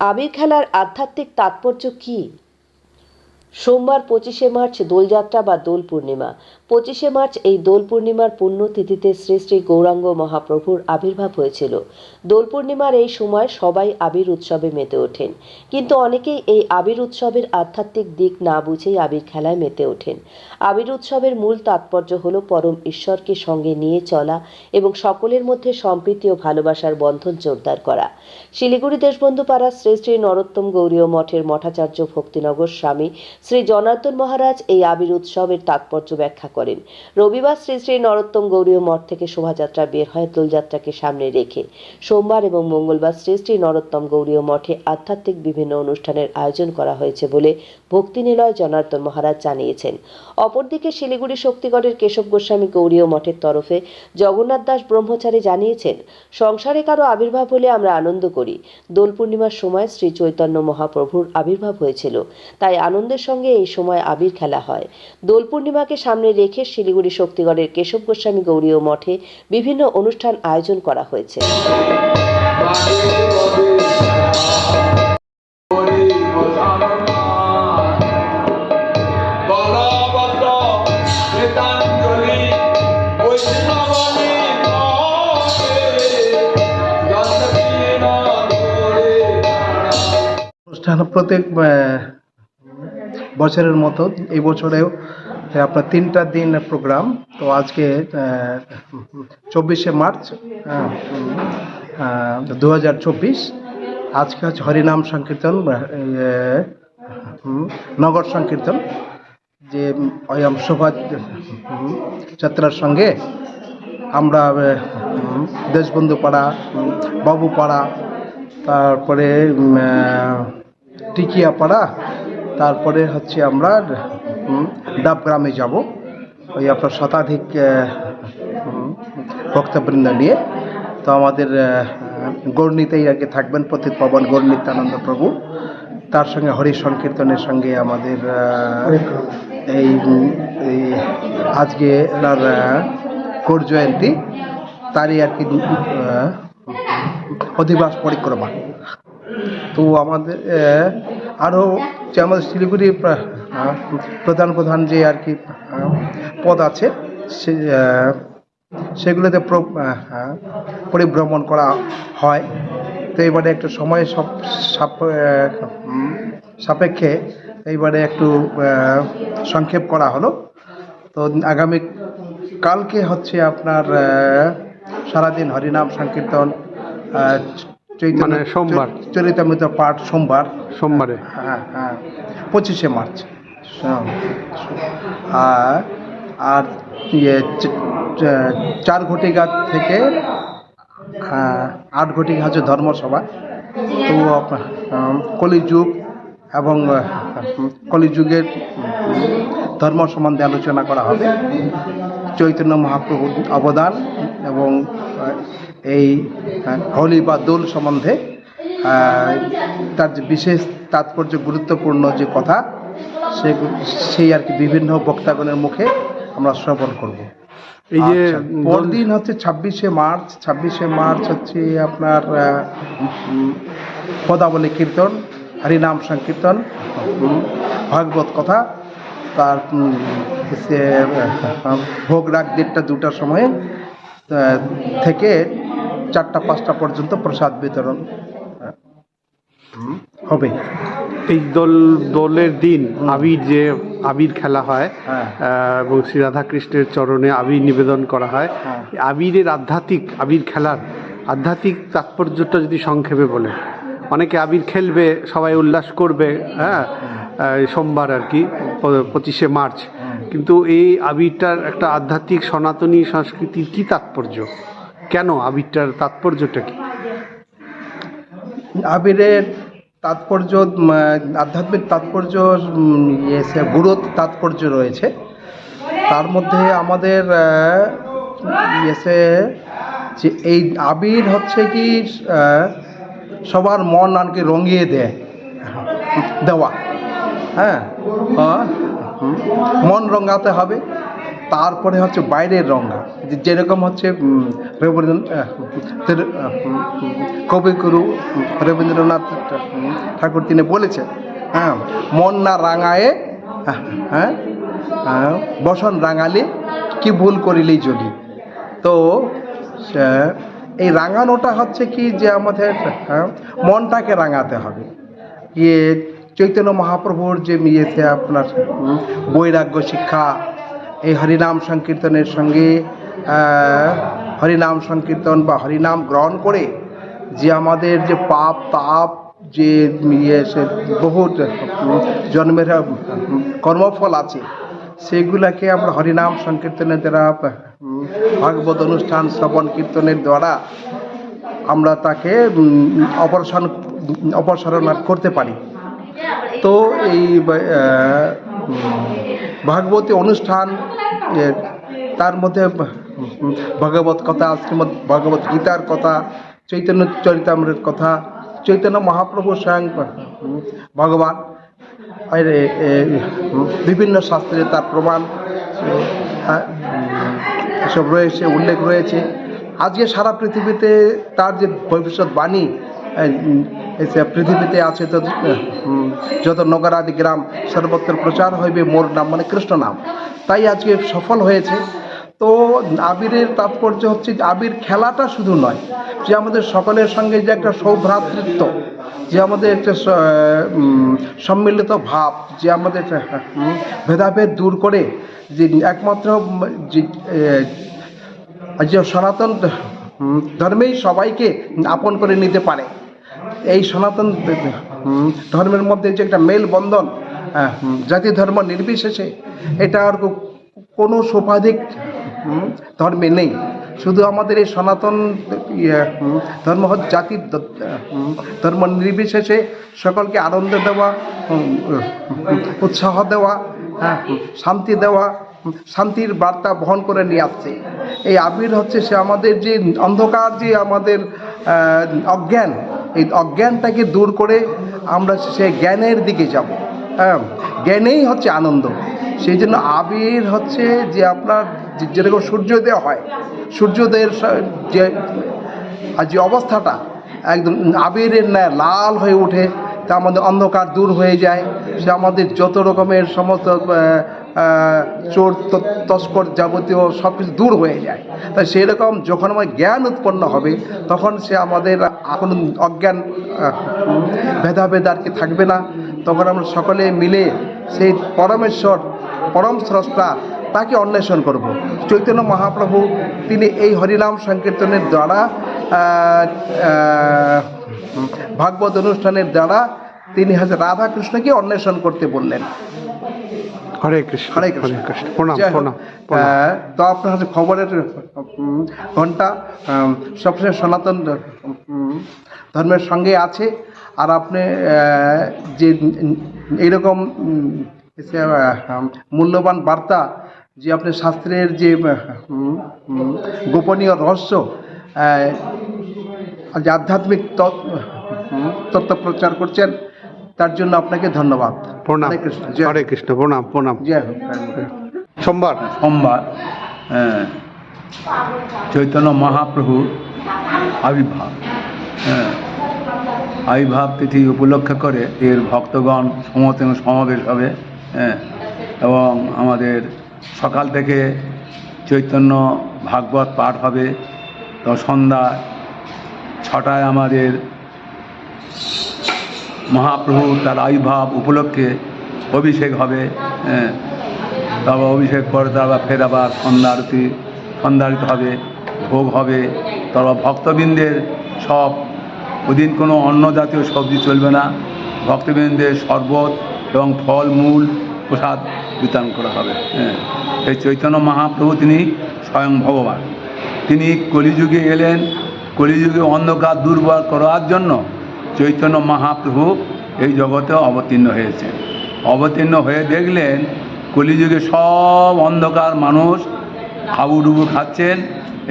আবির খেলার আধ্যাত্মিক তাৎপর্য কী? সোমবার পঁচিশে মার্চ দোলযাত্রা বা দোল পূর্ণিমা। পঁচিশে মার্চ এই দোল পূর্ণিমার পুণ্যতিথিতে শ্রী শ্রী গৌরাঙ্গ মহাপ্রভুর আবির্ভাব হয়েছিল। দোল পূর্ণিমার এই সময় সবাই আবির উৎসবে মেতে ওঠেন। কিন্তু অনেকেই এই আবির উৎসবের আধ্যাত্মিক দিক না বুঝেই আবির খেলায় মেতে ওঠেন। আবির উৎসবের মূল তাৎপর্য হল পরম ঈশ্বরকে সঙ্গে নিয়ে চলা এবং সকলের মধ্যে সম্প্রীতি ও ভালোবাসার বন্ধন জোরদার করা। শিলিগুড়ি দেশবন্ধু পাড়া শ্রী শ্রী নরোত্তম গৌরীয় মঠের মঠাচার্য ভক্তিনগর স্বামী শ্রী জনার্দন মহারাজ এই আবির উৎসবের তাৎপর্য ব্যাখ্যা করেন। রবিবার শ্রী শ্রী নরোত্তম গৌরীয় মঠ থেকে শোভাযাত্রা বের হয় দোলযাত্রাকে সামনে রেখে। সোমবার এবং মঙ্গলবার শ্রী শ্রী নরোত্তম গৌরীয় মঠে আধ্যাত্মিক বিভিন্ন অনুষ্ঠানের আয়োজন করা হয়েছে বলে ভক্তিনিলয় জনার্দন মহারাজ জানিয়েছেন। অপরদিকে শিলিগুড়ি শক্তিগড়ের কেশব গোস্বামী গৌরীয় মঠের তরফে জগন্নাথ দাস ব্রহ্মচারী জানিয়েছেন, সংসারে কারও আবির্ভাব হলে আমরা আনন্দ করি। দোল পূর্ণিমার সময় শ্রী চৈতন্য মহাপ্রভুর আবির্ভাব হয়েছিল, তাই আনন্দের সঙ্গে এই সময় আবির খেলা হয়। দোল পূর্ণিমাকে সামনে রেখে শিলিগুড়ি শক্তিগড়ের কেশব গোস্বামী গৌরীয় মঠে বিভিন্ন অনুষ্ঠান আয়োজন করা হয়েছে। প্রত্যেক বছরের মতো, এই বছরেও আপনার তিনটা দিন প্রোগ্রাম তো আজকে চব্বিশে মার্চ দু হাজার চব্বিশ। আজকে হচ্ছে হরিনাম সংকীর্তন নগর সংকীর্তন, যে আম শোভা যাত্রার সঙ্গে আমরা দেশবন্ধু পাড়া বাবু পাড়া তারপরে টিকিয়া টিকিয়াপাড়া তারপরে হচ্ছে আমরা ডাবগ্রামে যাব। ওই আপনার শতাধিক ভক্তবৃন্দ নিয়ে। তো আমাদের আর কি থাকবেন পতিত পবন গৌরনীতানন্দ প্রভু। তার সঙ্গে হরি সংকীর্তনের সঙ্গে আমাদের এই আজকে ওনার কোর জয়ন্তী, তারই আর কি অধিবাস পরিক্রমা। তো আমাদের আরও যে আমাদের শিলিগুড়ি প্রধান প্রধান যে আর কি পদ আছে, সে সেগুলোতে পরিভ্রমণ করা হয়। তো এবারে একটু সময় সাপেক্ষে এইবারে একটু সংক্ষেপ করা হলো। তো আগামী কালকে হচ্ছে আপনার সারাদিন হরিনাম সংকীর্তন মানে সোমবার। চরিতামৃত পাঠ সোমবার। সোমবারে। হ্যাঁ হ্যাঁ। পঁচিশে মার্চ। আর আর ইয়ে চার ঘটিকা থেকে আহ, আট ঘটিকা হচ্ছে ধর্মসভা। তো কলিযুগ এবং কলিযুগের ধর্ম সম্বন্ধে আলোচনা করা হবে। চৈতন্য মহাপ্রভুর অবদান এবং এই হোলি বা দোল সম্বন্ধে তার যে বিশেষ তাৎপর্য গুরুত্বপূর্ণ যে কথা সে সেই আর কি বিভিন্ন বক্তাগণের মুখে আমরা শ্রবণ করব। এই যে আচ্ছা, পরদিন হচ্ছে ছাব্বিশে মার্চ ছাব্বিশে মার্চ হচ্ছে আপনার পদাবলী কীর্তন হরিনাম সংকীর্তন ভাগবত কথা তার ভোগ রাগ দেড়টা দুটার সময়ে থেকে চারটা পাঁচটা পর্যন্ত প্রসাদ বিতরণ হবে। এই দোল দোলের দিন আবির যে আবির খেলা হয় হ্যাঁ। এবং শ্রী রাধাকৃষ্ণের চরণে আবির নিবেদন করা হয় হ্যাঁ। আবিরের আধ্যাত্মিক আবির খেলার আধ্যাত্মিক তাৎপর্যটা যদি সংক্ষেপে বলে অনেকে আবির খেলবে সবাই উল্লাস করবে হ্যাঁ সোমবার আর কি পঁচিশে মার্চ। কিন্তু এই আবিরটার একটা আধ্যাত্মিক সনাতনী সংস্কৃতির কি তাৎপর্য? কেন আবিরটার তাৎপর্যটা কি? আবিরের তাৎপর্য আধ্যাত্মিক তাৎপর্য ইয়ে সে গুরুত তাৎপর্য রয়েছে। তার মধ্যে আমাদের ইয়েসে যে এই আবির হচ্ছে কি সবার মন আনকে রঙিয়ে দেয় দেওয়া। হ্যাঁ? আহ, মন রঙাতে হবে। তারপরে হচ্ছে বাইরের রঙা। যেরকম হচ্ছে কবিগুরু রবীন্দ্রনাথ ঠাকুর তিনি বলেছেন হ্যাঁ মন না রাঙায়ে হ্যাঁ, হ্যাঁ হ্যাঁ, বসন রাঙালে কি ভুল করিলেই চলি তো এই রাঙানোটা হচ্ছে কি যে আমাদের হ্যাঁ, মনটাকে রাঙাতে হবে। ইয়ে চৈতন্য মহাপ্রভুর যে ইয়েতে আপনার বৈরাগ্য শিক্ষা এই হরিনাম সংকীর্তনের সঙ্গে হরিনাম সংকীর্তন বা হরিনাম গ্রহণ করে যে আমাদের যে পাপ, তাপ, যে ইয়ে সে বহু জন্মের কর্মফল আছে, সেগুলাকে আমরা হরিনাম সংকীর্তনের দ্বারা ভাগবত অনুষ্ঠান, শ্রবণ কীর্তনের দ্বারা আমরা তাকে অপসারণ অপসারণ করতে পারি। তো এই ভাগবতী অনুষ্ঠান তার মধ্যে ভগবত কথা, শ্রীমদ ভগবত গীতার কথা, চৈতন্য চরিতামৃত কথা, চৈতন্য মহাপ্রভু স্বয়ং ভগবান বিভিন্ন শাস্ত্রে তার প্রমাণ এসব রয়েছে, উল্লেখ রয়েছে। আজকে সারা পৃথিবীতে তার যে ভবিষ্যৎবাণী এসে পৃথিবীতে আছে যত নগরাদি গ্রাম, সর্বত্র প্রচার হইবে মোর নাম মানে কৃষ্ণ নাম। তাই আজকে সফল হয়েছে। তো আবিরের তাৎপর্য হচ্ছে আবির খেলাটা শুধু নয়, যে আমাদের সকলের সঙ্গে যে একটা সৌভ্রাতৃত্ব, যে আমাদের একটা সম্মিলিত ভাব, যে আমাদের ভেদাভেদ দূর করে, যে একমাত্র, যে সনাতন ধর্মেই সবাইকে আপন করে নিতে পারে। এই সনাতন ধর্মের মধ্যে যে একটা মেল বন্ধন আহ, জাতি ধর্ম নির্বিশেষে এটা আর কোনো সোপাধিক ধর্মে নেই। শুধু আমাদের এই সনাতন ধর্ম হচ্ছে জাতির ধর্ম নির্বিশেষে সকলকে আনন্দ দেওয়া উৎসাহ দেওয়া হ্যাঁ, শান্তি দেওয়া শান্তির বার্তা বহন করে নিয়ে আসছে। এই আবির হচ্ছে সে আমাদের যে অন্ধকার যে আমাদের অজ্ঞান এই অজ্ঞানটাকে দূর করে আমরা সে জ্ঞানের দিকে যাব। হ্যাঁ জ্ঞানেই হচ্ছে আনন্দ। সেই জন্য আবির হচ্ছে যে আপনার যেরকম সূর্যোদয় হয়, সূর্যোদয়ের যে যে অবস্থাটা একদম আবিরের ন্যায় লাল হয়ে ওঠে, তা আমাদের অন্ধকার দূর হয়ে যায়। সে আমাদের যত রকমের সমস্ত চোর তস্কর যাবতীয় সব কিছু দূর হয়ে যায়। তাই সেই রকম যখন আমার জ্ঞান উৎপন্ন হবে, তখন সে আমাদের এখন অজ্ঞান ভেদাভেদ আর কি থাকবে না। তখন আমরা সকলে মিলে সেই পরমেশ্বর, পরম স্রষ্টা তাকে অন্বেষণ করব। চৈতন্য মহাপ্রভু, তিনি এই হরিনাম সংকীর্তনের দ্বারা ভাগবত অনুষ্ঠানের দ্বারা তিনি হচ্ছে রাধা কৃষ্ণকে অন্বেষণ করতে বললেন। হরে কৃষ্ণ হরে কৃষ্ণ। প্রণাম প্রণাম তো আপনার হচ্ছে খবরের ঘণ্টা সবসময় সনাতন ধর্মের সঙ্গে আছে। আর আপনি যে আহ, মূল্যবান বার্তা যে আপনি শাস্ত্রের যে গোপনীয় রহস্য যে আধ্যাত্মিক তত্ত্ব প্রচার করছেন তার জন্য আপনাকে ধন্যবাদ। প্রণাম। হরে কৃষ্ণ। প্রণাম প্রণাম। জয় হোক সোমবার। সোমবার হ্যাঁ, চৈতন্য মহাপ্রভু আবির্ভাব হ্যাঁ, আবির্ভাব তিথি উপলক্ষ করে এর ভক্তগণ সমত সমাবেশ হবে হ্যাঁ, এবং আমাদের সকাল থেকে চৈতন্য ভাগবত পাঠ হবে। তো সন্ধ্যা ছটায় আমাদের মহাপ্রভু তার আবির্ভাব উপলক্ষে অভিষেক হবে হ্যাঁ। তারপর অভিষেক করে তারপর ফের আবার সন্ধ্যা আরতি সন্ধ্যা আরতি হবে, ভোগ হবে। তারপর ভক্তবৃন্দের সব, ওদিন কোনো অন্য জাতীয় সবজি চলবে না। ভক্তবৃন্দের শরবত এবং ফল, মূল, প্রসাদ বিতরণ করা হবে হ্যাঁ। এই চৈতন্য মহাপ্রভু তিনি স্বয়ং ভগবান। তিনি কলিযুগে এলেন। কলিযুগে অন্ধকার দুর্বল করার জন্য চৈতন্য মহাপ্রভু এই জগতে অবতীর্ণ হয়েছে অবতীর্ণ হয়ে দেখলেন কলিযুগে সব অন্ধকার মানুষ হাবুডুবু খাচ্ছেন।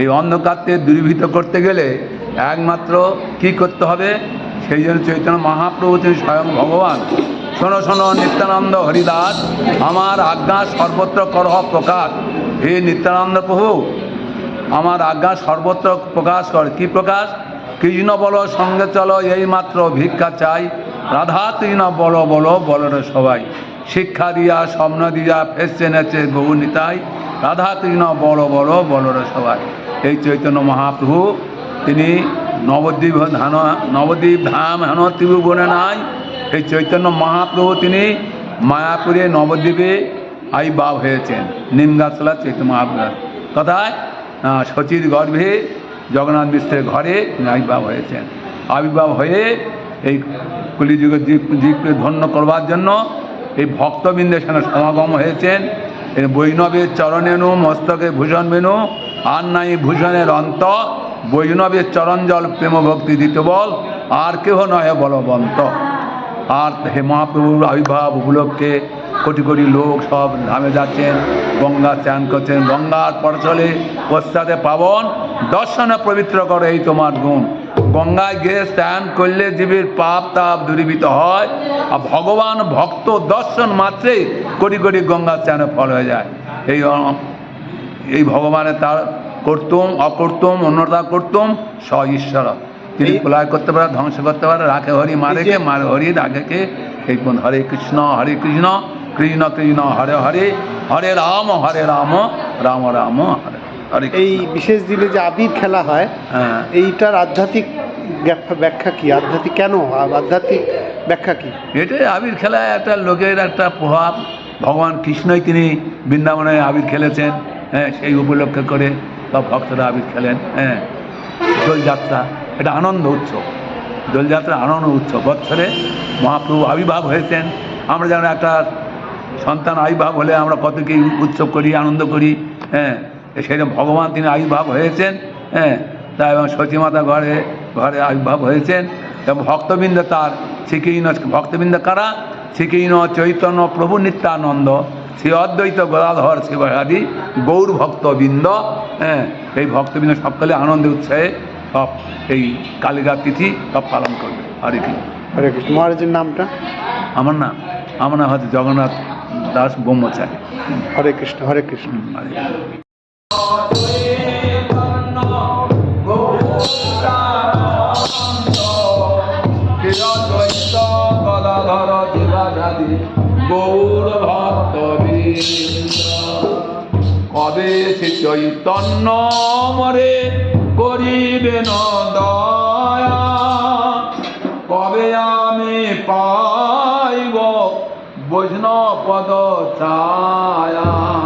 এই অন্ধকারকে দূরীভূত করতে গেলে একমাত্র কি করতে হবে? সেই জন্য চৈতন্য মহাপ্রভু তিনি স্বয়ং ভগবান। শোনো শোনো, নিত্যানন্দ হরিদাস, আমার আজ্ঞা সর্বত্র করহ প্রকাশ। হে নিত্যানন্দ প্রভু, আমার আজ্ঞা সর্বত্র প্রকাশ কর। কি প্রকাশ? কৃষ্ণ বলো সঙ্গে চলো এই মাত্র ভিক্ষা চাই। রাধা কৃষ্ণ, বলো বলো বলো রে সবাই। শিক্ষা দিয়া, স্বপ্ন দিয়া ফেসছে নেচে গৌ নিতাই। রাধা কৃষ্ণ, বলো বলো বলো রে সবাই। এই চৈতন্য মহাপ্রভু, তিনি নবদ্বীপ ধান, নবদ্বীপ ধাম হেন ত্রিভুবনে নাই। এই চৈতন্য মহাপ্রভু, তিনি মায়াপুরে নবদ্বীপে আবির্ভাব হয়েছেন। নিমগাছলা চৈতন্য মহাপ্রভু কথায় সচির গর্ভে জগন্নাথ মিশ্রের ঘরে আবির্ভাব হয়েছেন। আবির্ভাব হয়ে এই কলিযুগের জীব জীবকে ধন্য করবার জন্য এই ভক্তবৃন্দের সঙ্গে সমাগম হয়েছেন। এই বৈষ্ণবের চরণেনু মস্তকে ভূষণ মেনু আর নাই ভূষণের অন্ত। বৈষ্ণবের চরণ জল প্রেম ভক্তি দিতে বল, আর কেহ নয় বলবন্ত। আর হে মহাপ্রভুর আবির্ভাব উপলক্ষে কোটি কোটি লোক সব নামে যাচ্ছেন গঙ্গা চান করছেন গঙ্গার পরচলে পশ্চাতে পাবন দর্শনে পবিত্র করে এই তোমার গুণ। গঙ্গায় গিয়ে স্নান করলে জীবের পাপ তাপ দূরীভূত হয় আর ভগবান ভক্ত দর্শন মাত্রেই কোটি কোটি গঙ্গা চানে ফল হয়ে যায়। এই এই ভগবানের তার করতুম অকর্তুম অন্যতা করতুম স ঈশ্বর তিনি প্রলয় করতে পারে ধ্বংস করতে পারে রাখে হরি মারে কে মারে হরি রাখে কে এই হরে কৃষ্ণ হরে কৃষ্ণ। কৃষ্ণ কৃষ্ণ হরে হরে হরে রাম হরে রাম রাম রাম হরে। হরে এই বিশেষ দিনে যে আবির খেলা হয় হ্যাঁ। এইটার আধ্যাত্মিক ব্যাখ্যা- কি? আধ্যাত্মিক কেন? আধ্যাত্মিক ব্যাখ্যা কি? এটাই আবির খেলায় একটা লোকের একটা প্রভাব। ভগবান কৃষ্ণই তিনি বৃন্দাবনে আবির খেলেছেন হ্যাঁ সেই উপলক্ষে করে সব ভক্তরা আবির খেলেন হ্যাঁ। দোলযাত্রা এটা আনন্দ উৎসব। দোলযাত্রা আনন্দ উৎসব। বৎসরে মহাপ্রভু আবির্ভাব হয়েছেন। আমরা যেন একটা সন্তান আবির্ভাব হলে আমরা কত কি উৎসব করি আনন্দ করি হ্যাঁ? সেরকম ভগবান তিনি আবির্ভাব হয়েছেন হ্যাঁ? তাই এবং সতীমাতা ঘরে ঘরে আবির্ভাব হয়েছেন। এবং ভক্তবৃন্দ তার শ্রীকৃষ্ণ ভক্তবৃন্দ কারা? শ্রীকৃষ্ণ চৈতন্য প্রভু নিত্যানন্দ শ্রী অদ্বৈত গদাধর শিবাদি গৌর ভক্তবৃন্দ হ্যাঁ? এই ভক্তবৃন্দ সকলে আনন্দ উৎসাহে সব এই কালিকা তিথি সব পালন করবে। হরে কৃষ্ণ। হরে কৃষ্ণ। মহারাজের নামটা? আমার নাম আমার নাম হচ্ছে জগন্নাথ দাস ব্রহ্মচারী। হরে কৃষ্ণ হরে কৃষ্ণ। হরে গৌর ভক্ত কবে সে চৈতন্য মরে করিবে ন দয়া? কবে আমি পাইব ભોજનો પદો છાયા